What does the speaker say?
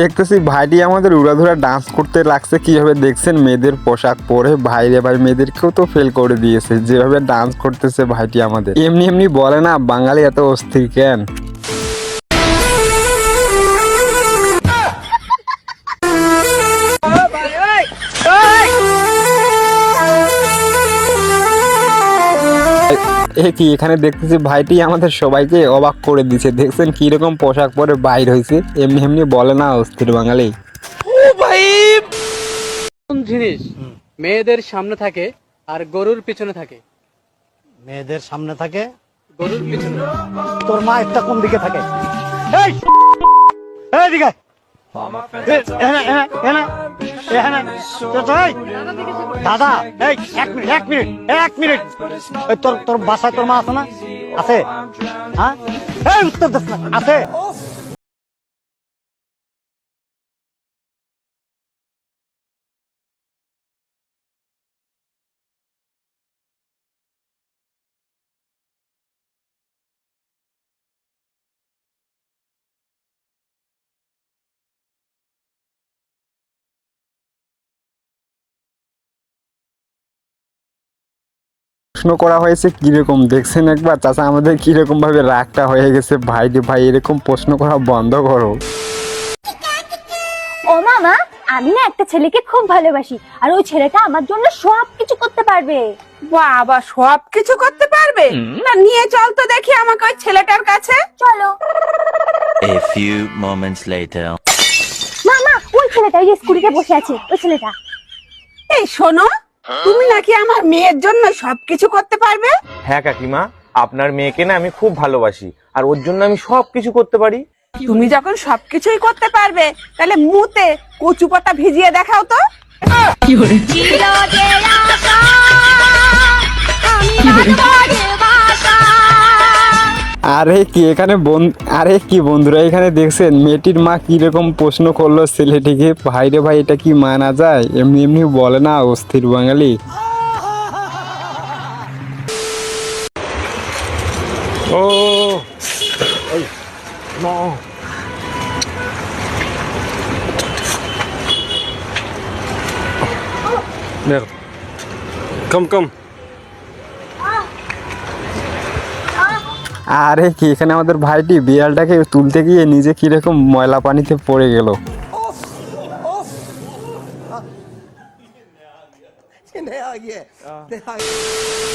দেখতেছি ভাইটি আমাদের উড়াধুরা ডান্স করতে লাগছে, কীভাবে দেখছেন? মেয়েদের পোশাক পরে ভাইরে ভাই, মেয়েদেরকেও তো ফেল করে দিয়েছে, যেভাবে ডান্স করতেছে ভাইটি আমাদের। এমনি এমনি বলে না, বাঙালি এত অস্থির কেন? এ কি এখানে দেখতেছি ভাইটি আমাদের সবাইকে অবাক করে দিছে। দেখছেন কীরকম পোশাক পরে বাইর হয়েছে? এমনি এমনি বলে না অস্থির বাঙালি। কোন জিনিস মেয়েদের সামনে থাকে আর গরুর পিছনে থাকে? মেয়েদের সামনে থাকে। গরুর পিছনে। তোর মা একটা কোন দিকে থাকে? এই! এই দিকে! এখানে, তো, এই, দাদা এই এক মিনিট এক মিনিট এক মিনিট। তোর তোর বাসায় তোর মা আছে না? আছে? হ্যাঁ? এই না। আছে? প্রশ্ন করা হয়েছে কীরকম দেখছেন একবার? চাচা আমাদের কীরকম ভাবে রাগটা হয়ে গেছে? ভাই রে ভাই এরকম প্রশ্ন করা বন্ধ করো। ও মামা আমি না একটা ছেলেকে খুব ভালোবাসি আর ওই ছেলেটা আমার জন্য সব কিছু করতে পারবে। বাবা সব কিছু করতে পারবে? না নিয়ে চল তো দেখি আমাকে ওই ছেলেটার কাছে। চলো। A few moments later. মামা ওই ছেলেটা ওই স্কুটিতে বসে আছে ওই ছেলেটা। এই শোনো তুমি নাকি আমার মেয়ের জন্য সবকিছু করতে পারবে? হ্যাঁ কাকিমা আপনার মেয়েকে না আমি খুব ভালোবাসি আর ওর জন্য আমি সবকিছু করতে পারি। তুমি যখন সবকিছুই করতে পারবে তাহলে মুতে কচু পাতা ভিজিয়ে দেখাও তো। আরে কি এখানে আরে কি বন্ধুরা এখানে দেখছেন মেয়েটির মা কীরকম প্রশ্ন করল ছেলেটিকে ভাই রে ভাই এটা কি মানা যায় এমনি এমনি বলে না অস্থির বাঙালি আরে কি এখানে আমাদের ভাইটি বিড়ালটাকে তুলতে গিয়ে নিজে কীরকম ময়লা পানিতে পড়ে গেল।